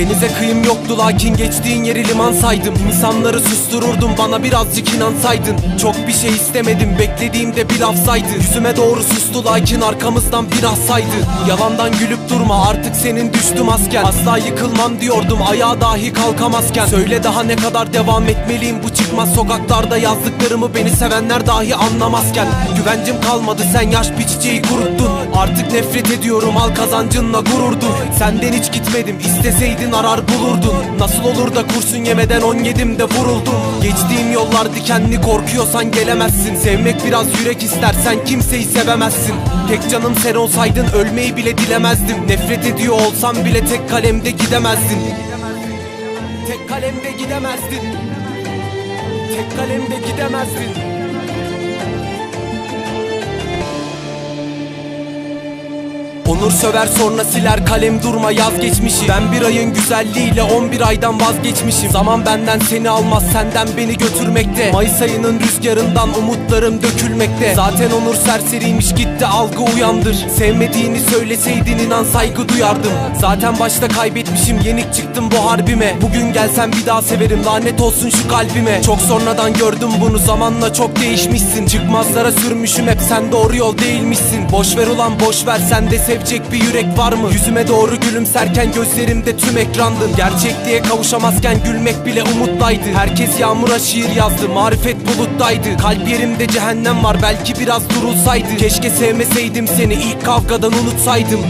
Denize kıyım yoktu lakin geçtiğin yeri liman saydım. İnsanları sustururdum bana birazcık inansaydın. Çok bir şey istemedim beklediğimde bir lafsaydı Yüzüme doğru sustu lakin arkamızdan biraz saydı. Yalandan gülüp durma artık senin düştüm asken. Asla yıkılmam diyordum ayağa dahi kalkamazken. Söyle daha ne kadar devam etmeliyim bu çıkmaz sokaklarda. Yazdıklarımı beni sevenler dahi anlamazken. Güvencim kalmadı sen yaş bir çiçeği kuruttun. Artık nefret ediyorum al kazancınla gururdu Senden hiç gitmedim isteseydin arar bulurdun. Nasıl olur da kurşun yemeden on yedimde vuruldum Geçtiğim yollar dikenli korkuyorsan gelemezsin. Sevmek biraz yürek ister sen kimseyi sevemezsin. Tek canım sen olsaydın ölmeyi bile dilemezdim. Nefret ediyor olsam bile tek kalemde gidemezdin. Tek kalemde gidemezdin. Tek kalemde gidemezdin Onur söver sonra siler kalem durma yaz geçmişi. Ben bir ayın güzelliğiyle 11 aydan vazgeçmişim. Zaman benden seni almaz senden beni götürmekte. Mayıs ayının rüzgarından umutlarım dökülmekte. Zaten Onur serseriymiş gitti algı uyandır. Sevmediğini söyleseydin inan saygı duyardım. Zaten başta kaybetmişim yenik çıktım bu harbime. Bugün gelsen bir daha severim lanet olsun şu kalbime. Çok sonradan gördüm bunu zamanla çok değişmişsin. Çıkmazlara sürmüşüm hep sen doğru yol değilmişsin. Boş ver ulan boş ver sende sevecek bir yürek var mı? Yüzüme doğru gülümserken gözlerimde tüm ekrandın Gerçekliğe kavuşamazken gülmek bile umutlaydı. Herkes yağmura şiir yazdı marifet buluttaydı. Kalp yerimde cehennem var belki biraz durulsaydı. Keşke sevmeseydim seni ilk kavgadan unutsaydım